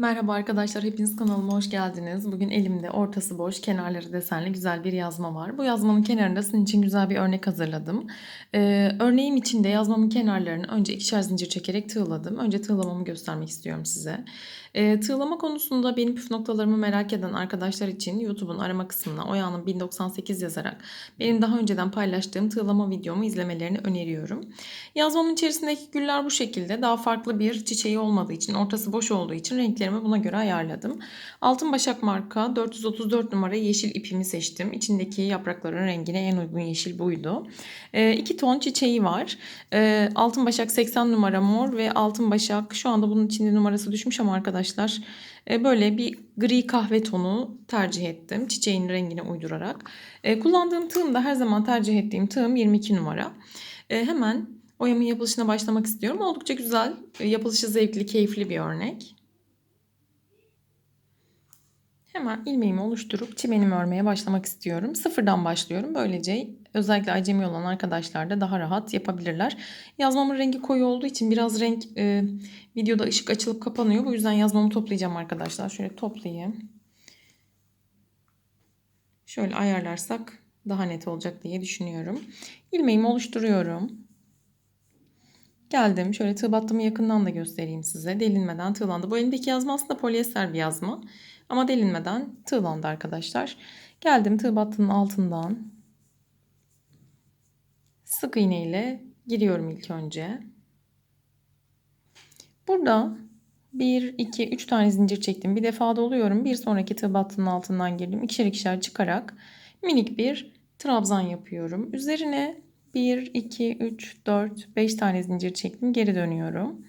Merhaba arkadaşlar, hepiniz kanalıma hoş geldiniz. Bugün elimde ortası boş, kenarları desenli güzel bir yazma var. Bu yazmanın kenarında sizin için güzel bir örnek hazırladım. Ee, örneğim için de yazmamın kenarlarını önce ikişer zincir çekerek tığladım. Önce tığlamamı göstermek istiyorum size. Ee, tığlama konusunda benim püf noktalarımı merak eden arkadaşlar için YouTube'un arama kısmına Oya'nın 1098 yazarak benim daha önceden paylaştığım tığlama videomu izlemelerini öneriyorum. Yazmamın içerisindeki güller bu şekilde. Daha farklı bir çiçeği olmadığı için, ortası boş olduğu için renklerimi buna göre ayarladım. Altın Başak marka 434 numara yeşil ipimi seçtim. İçindeki yaprakların rengine en uygun yeşil buydu. E, iki ton çiçeği var. E, Altın Başak 80 numara mor ve Altın Başak şu anda bunun içinde numarası düşmüş ama arkadaşlar e, böyle bir gri kahve tonu tercih ettim. Çiçeğin rengine uydurarak. E, kullandığım tığım da her zaman tercih ettiğim tığım 22 numara. E, hemen oyamın yapılışına başlamak istiyorum. Oldukça güzel, yapılışı zevkli, keyifli bir örnek. Hemen ilmeğimi oluşturup çimenimi örmeye başlamak istiyorum. Sıfırdan başlıyorum. Böylece özellikle acemi olan arkadaşlar da daha rahat yapabilirler. Yazmamın rengi koyu olduğu için biraz renk e, videoda ışık açılıp kapanıyor. Bu yüzden yazmamı toplayacağım arkadaşlar. Şöyle toplayayım. Şöyle ayarlarsak daha net olacak diye düşünüyorum. İlmeğimi oluşturuyorum. Geldim. Şöyle tığ battımı yakından da göstereyim size. Delinmeden tığlandı. Bu elimdeki yazma aslında polyester bir yazma. Ama delinmeden tığlandı arkadaşlar. Geldim tığ battının altından. Sık iğne ile giriyorum ilk önce. Burada 1, 2, 3 tane zincir çektim. Bir defa doluyorum. Bir sonraki tığ battının altından girdim. İkişer ikişer çıkarak minik bir trabzan yapıyorum. Üzerine 1, 2, 3, 4, 5 tane zincir çektim. Geri dönüyorum.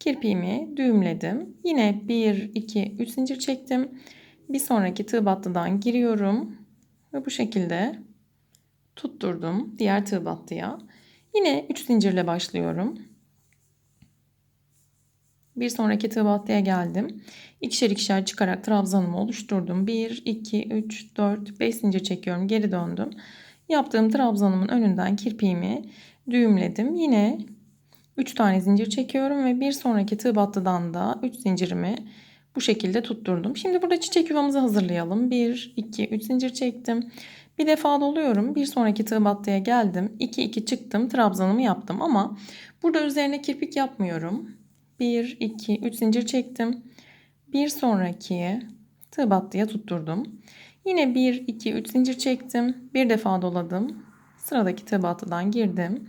Kirpiğimi düğümledim. Yine 1, 2, 3 zincir çektim. Bir sonraki tığ battıdan giriyorum. Ve bu şekilde tutturdum diğer tığ battıya. Yine 3 zincirle başlıyorum. Bir sonraki tığ battıya geldim. İkişer ikişer çıkarak trabzanımı oluşturdum. 1, 2, 3, 4, 5 zincir çekiyorum. Geri döndüm. Yaptığım trabzanımın önünden kirpiğimi düğümledim. Yine 3 tane zincir çekiyorum ve bir sonraki tığ battıdan da 3 zincirimi bu şekilde tutturdum. Şimdi burada çiçek yuvamızı hazırlayalım. 1, 2, 3 zincir çektim. Bir defa doluyorum. Bir sonraki tığ battıya geldim. 2, 2 çıktım. Trabzanımı yaptım ama burada üzerine kirpik yapmıyorum. 1, 2, 3 zincir çektim. Bir sonraki tığ battıya tutturdum. Yine 1, 2, 3 zincir çektim. Bir defa doladım. Sıradaki tığ battıdan girdim.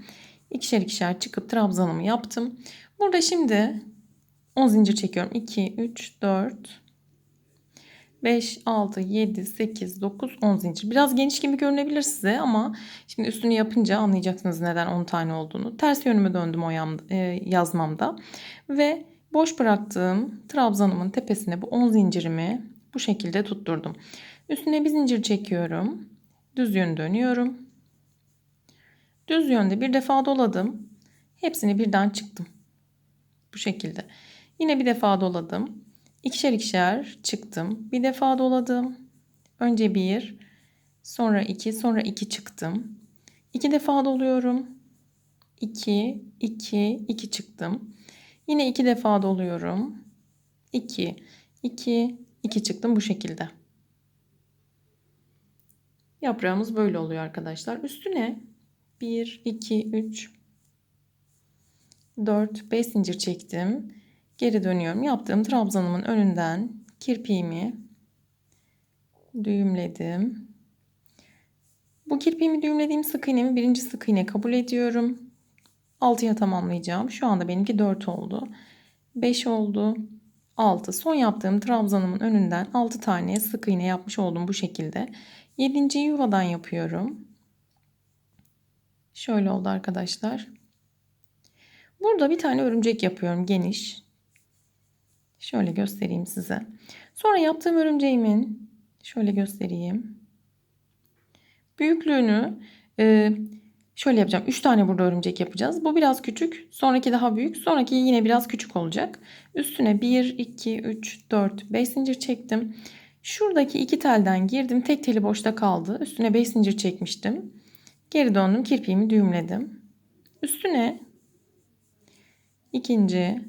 İkişer ikişer çıkıp trabzanımı yaptım. Burada şimdi 10 zincir çekiyorum. 2, 3, 4, 5, 6, 7, 8, 9, 10 zincir. Biraz geniş gibi görünebilir size ama şimdi üstünü yapınca anlayacaksınız neden 10 tane olduğunu. Ters yönüme döndüm o e, yazmamda. Ve boş bıraktığım trabzanımın tepesine bu 10 zincirimi bu şekilde tutturdum. Üstüne bir zincir çekiyorum. Düz yön dönüyorum. Düz yönde bir defa doladım. Hepsini birden çıktım. Bu şekilde. Yine bir defa doladım. İkişer ikişer çıktım. Bir defa doladım. Önce bir, sonra iki, sonra iki çıktım. İki defa doluyorum. İki, iki, iki çıktım. Yine iki defa doluyorum. İki, iki, iki çıktım bu şekilde. Yaprağımız böyle oluyor arkadaşlar. Üstüne 1, 2, 3, 4, 5 zincir çektim. Geri dönüyorum. Yaptığım trabzanımın önünden kirpiğimi düğümledim. Bu kirpiğimi düğümlediğim sık iğnemi birinci sık iğne kabul ediyorum. 6'ya tamamlayacağım. Şu anda benimki 4 oldu. 5 oldu. 6. Son yaptığım trabzanımın önünden 6 tane sık iğne yapmış oldum bu şekilde. 7. yuvadan yapıyorum. Şöyle oldu arkadaşlar. Burada bir tane örümcek yapıyorum geniş. Şöyle göstereyim size. Sonra yaptığım örümceğimin şöyle göstereyim. Büyüklüğünü e, şöyle yapacağım. 3 tane burada örümcek yapacağız. Bu biraz küçük. Sonraki daha büyük. Sonraki yine biraz küçük olacak. Üstüne 1, 2, 3, 4, 5 zincir çektim. Şuradaki iki telden girdim. Tek teli boşta kaldı. Üstüne 5 zincir çekmiştim. Geri döndüm. Kirpiğimi düğümledim. Üstüne ikinci,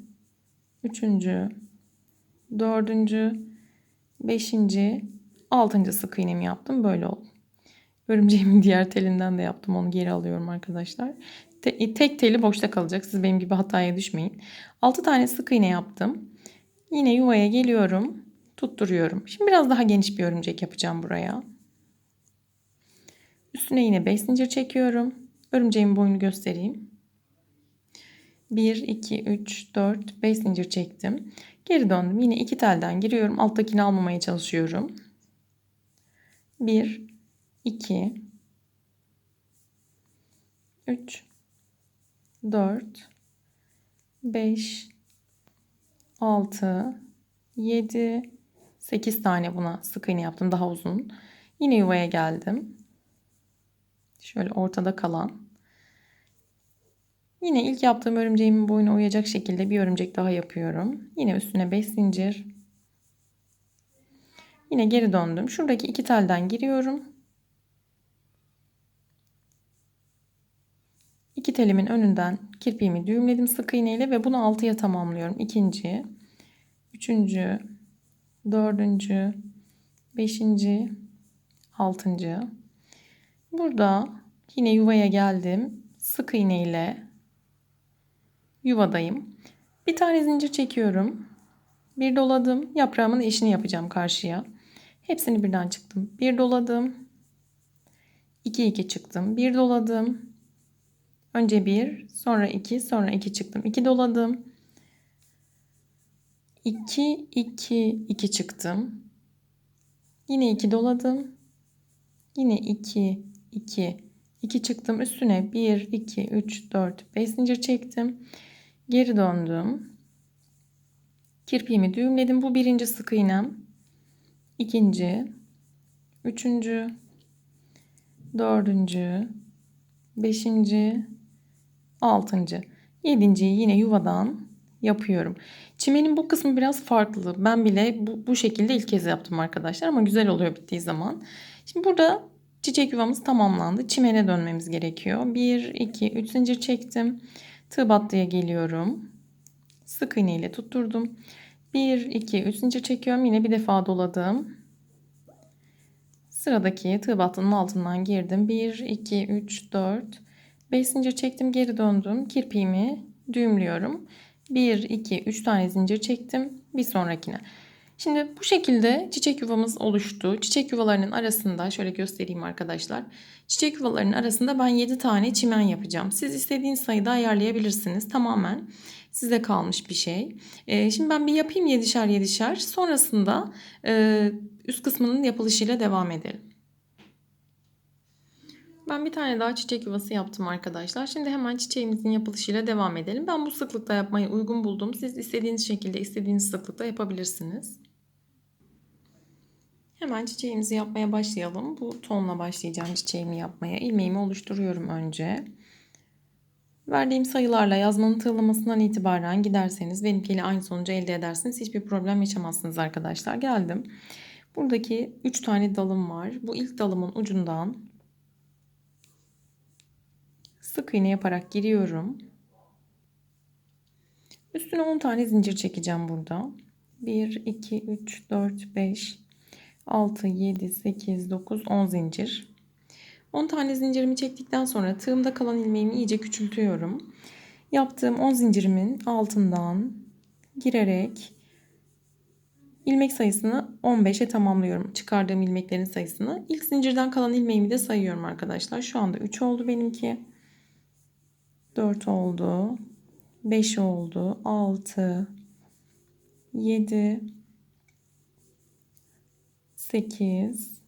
üçüncü, dördüncü, beşinci, altıncı sık iğnemi yaptım. Böyle oldu. Örümceğimin diğer telinden de yaptım. Onu geri alıyorum arkadaşlar. Te- tek teli boşta kalacak. Siz benim gibi hataya düşmeyin. 6 tane sık iğne yaptım. Yine yuvaya geliyorum. Tutturuyorum. Şimdi biraz daha geniş bir örümcek yapacağım buraya. Üstüne yine 5 zincir çekiyorum. Örümceğin boyunu göstereyim. 1, 2, 3, 4, 5 zincir çektim. Geri döndüm. Yine iki telden giriyorum. Alttakini almamaya çalışıyorum. 1, 2, 3, 4, 5, 6, 7, 8 tane buna sık iğne yaptım daha uzun. Yine yuvaya geldim. Şöyle ortada kalan. Yine ilk yaptığım örümceğimin boyuna uyacak şekilde bir örümcek daha yapıyorum. Yine üstüne 5 zincir. Yine geri döndüm. Şuradaki iki telden giriyorum. İki telimin önünden kirpiğimi düğümledim sık iğneyle ve bunu 6'ya tamamlıyorum. İkinci, üçüncü, dördüncü, beşinci, altıncı. Burada yine yuvaya geldim. Sık iğne ile yuvadayım. Bir tane zincir çekiyorum. Bir doladım. Yaprağımın eşini yapacağım karşıya. Hepsini birden çıktım. Bir doladım. 2 2 çıktım. Bir doladım. Önce bir, sonra iki, sonra iki çıktım. İki doladım. 2 2 2 çıktım. Yine 2 doladım. Yine 2 2 2 çıktım. Üstüne 1 2 3 4 5 zincir çektim. Geri döndüm. Kirpiğimi düğümledim. Bu birinci sık iğnem. İkinci, üçüncü, dördüncü, beşinci, altıncı, yedinciyi yine yuvadan yapıyorum. Çimenin bu kısmı biraz farklı. Ben bile bu, bu şekilde ilk kez yaptım arkadaşlar ama güzel oluyor bittiği zaman. Şimdi burada çiçek yuvamız tamamlandı. Çimene dönmemiz gerekiyor. 1, 2, 3 zincir çektim. Tığ battıya geliyorum. Sık iğne ile tutturdum. 1, 2, 3 zincir çekiyorum. Yine bir defa doladım. Sıradaki tığ battının altından girdim. 1, 2, 3, 4, 5 zincir çektim. Geri döndüm. Kirpiğimi düğümlüyorum. 1, 2, 3 tane zincir çektim. Bir sonrakine. Şimdi bu şekilde çiçek yuvamız oluştu. Çiçek yuvalarının arasında şöyle göstereyim arkadaşlar. Çiçek yuvalarının arasında ben 7 tane çimen yapacağım. Siz istediğiniz sayıda ayarlayabilirsiniz. Tamamen size kalmış bir şey. Ee, şimdi ben bir yapayım 7'şer 7'şer. Sonrasında e, üst kısmının yapılışıyla devam edelim. Ben bir tane daha çiçek yuvası yaptım arkadaşlar. Şimdi hemen çiçeğimizin yapılışıyla devam edelim. Ben bu sıklıkta yapmayı uygun buldum. Siz istediğiniz şekilde, istediğiniz sıklıkta yapabilirsiniz. Hemen çiçeğimizi yapmaya başlayalım. Bu tonla başlayacağım çiçeğimi yapmaya. İlmeğimi oluşturuyorum önce. Verdiğim sayılarla yazmanın tığlamasından itibaren giderseniz benimkiyle aynı sonucu elde edersiniz. Hiçbir problem yaşamazsınız arkadaşlar. Geldim. Buradaki 3 tane dalım var. Bu ilk dalımın ucundan sık iğne yaparak giriyorum. Üstüne 10 tane zincir çekeceğim burada. 1, 2, 3, 4, 5, 6, 7, 8, 9, 10 zincir. 10 tane zincirimi çektikten sonra tığımda kalan ilmeğimi iyice küçültüyorum. Yaptığım 10 zincirimin altından girerek ilmek sayısını 15'e tamamlıyorum. Çıkardığım ilmeklerin sayısını. İlk zincirden kalan ilmeğimi de sayıyorum arkadaşlar. Şu anda 3 oldu benimki. 4 oldu. 5 oldu. 6 7 8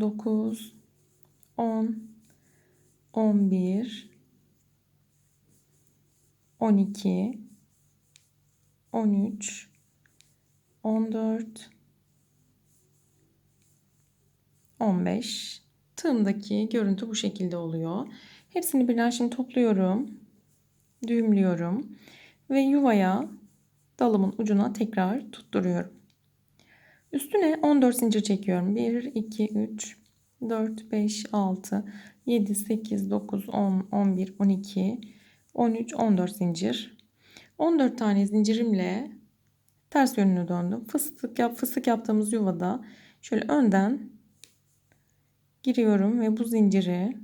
9 10 11 12 13 14 15 tığımdaki görüntü bu şekilde oluyor. Hepsini birden şimdi topluyorum. Düğümlüyorum ve yuvaya dalımın ucuna tekrar tutturuyorum. Üstüne 14 zincir çekiyorum. 1 2 3 4, 5, 6, 7, 8, 9, 10, 11, 12, 13, 14 zincir. 14 tane zincirimle Ters yönünü döndüm. Fıstık yap fıstık yaptığımız yuvada şöyle önden giriyorum ve bu zinciri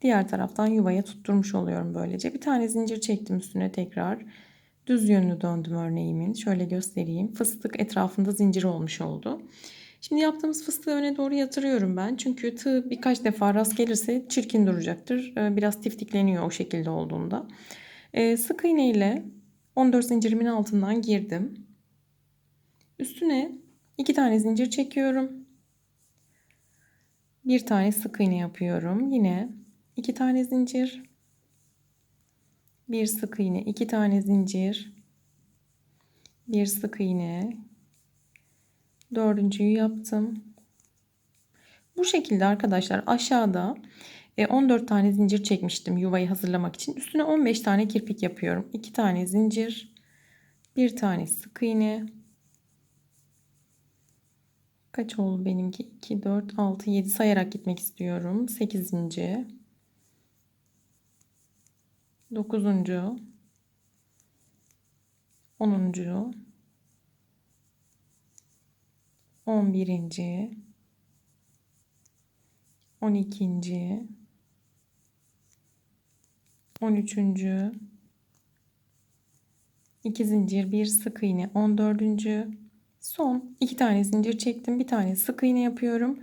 diğer taraftan yuvaya tutturmuş oluyorum böylece. Bir tane zincir çektim üstüne tekrar. Düz yönünü döndüm örneğimin. Şöyle göstereyim. Fıstık etrafında zincir olmuş oldu. Şimdi yaptığımız fıstığı öne doğru yatırıyorum ben. Çünkü tığ birkaç defa rast gelirse çirkin duracaktır. Ee, Biraz tiftikleniyor o şekilde olduğunda. Ee, Sık iğne ile 14 zincirimin altından girdim. Üstüne iki tane zincir çekiyorum. Bir tane sık iğne yapıyorum. Yine iki tane zincir. Bir sık iğne, iki tane zincir. Bir sık iğne. Dördüncüyü yaptım. Bu şekilde arkadaşlar aşağıda 14 e, tane zincir çekmiştim yuvayı hazırlamak için. Üstüne 15 tane kirpik yapıyorum. 2 tane zincir, bir tane sık iğne. Kaç oldu benimki? 2, 4, 6, 7 sayarak gitmek istiyorum. 8. 9. 10. 11. 12. 13. 2 zincir, bir sık iğne, 14. Son 2 tane zincir çektim. Bir tane sık iğne yapıyorum.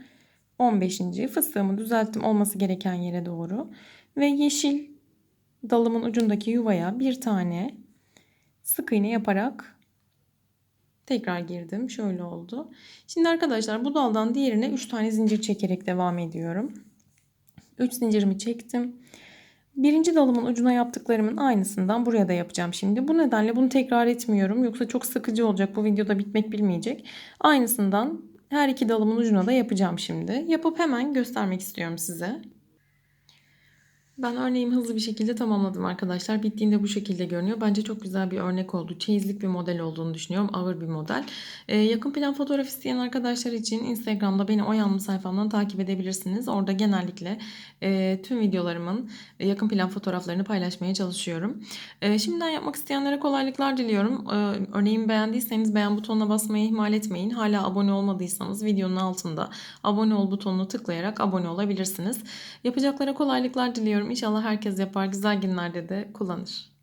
15. fıstığımı düzelttim olması gereken yere doğru ve yeşil dalımın ucundaki yuvaya bir tane sık iğne yaparak Tekrar girdim. Şöyle oldu. Şimdi arkadaşlar bu daldan diğerine 3 tane zincir çekerek devam ediyorum. 3 zincirimi çektim. Birinci dalımın ucuna yaptıklarımın aynısından buraya da yapacağım şimdi. Bu nedenle bunu tekrar etmiyorum. Yoksa çok sıkıcı olacak. Bu videoda bitmek bilmeyecek. Aynısından her iki dalımın ucuna da yapacağım şimdi. Yapıp hemen göstermek istiyorum size. Ben örneğimi hızlı bir şekilde tamamladım arkadaşlar. Bittiğinde bu şekilde görünüyor. Bence çok güzel bir örnek oldu. Çeyizlik bir model olduğunu düşünüyorum. Ağır bir model. Ee, yakın plan fotoğraf isteyen arkadaşlar için Instagram'da beni Oyanlı sayfamdan takip edebilirsiniz. Orada genellikle e, tüm videolarımın e, yakın plan fotoğraflarını paylaşmaya çalışıyorum. E, şimdiden yapmak isteyenlere kolaylıklar diliyorum. E, örneğimi beğendiyseniz beğen butonuna basmayı ihmal etmeyin. Hala abone olmadıysanız videonun altında abone ol butonunu tıklayarak abone olabilirsiniz. Yapacaklara kolaylıklar diliyorum. İnşallah herkes yapar. Güzel günlerde de kullanır.